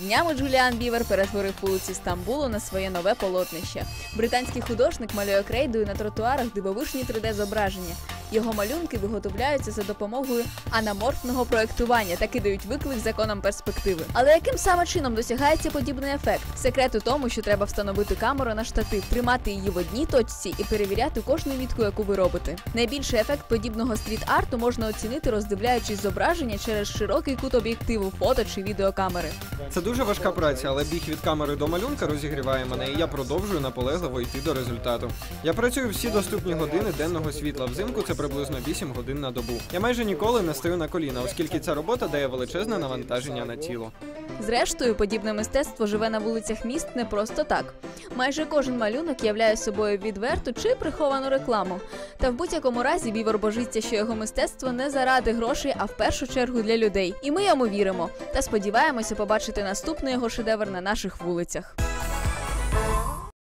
Днями Джуліан Бівер перетворив вулиці Стамбулу на своє нове полотнище. Британський художник малює крейдою на тротуарах дивовижні 3D-зображення. Його малюнки виготовляються за допомогою анаморфного проектування та кидають виклик законам перспективи. Але яким саме чином досягається подібний ефект? Секрет у тому, що треба встановити камеру на штатив, тримати її в одній точці і перевіряти кожну мітку, яку ви робите. Найбільший ефект подібного стріт-арту можна оцінити, роздивляючись зображення через широкий кут об'єктиву фото чи відеокамери. Це дуже важка праця, але біг від камери до малюнка розігріває мене, і я продовжую наполегливо йти до результату. Я працюю всі доступні години денного світла. Взимку це приблизно 8 годин на добу. Я майже ніколи не стою на коліна, оскільки ця робота дає величезне навантаження на тіло. Зрештою, подібне мистецтво живе на вулицях міст не просто так. Майже кожен малюнок являє собою відверту чи приховану рекламу. Та в будь-якому разі Бівер божиться, що його мистецтво не заради грошей, а в першу чергу для людей. І ми йому віримо та сподіваємося побачити наступний його шедевр на наших вулицях.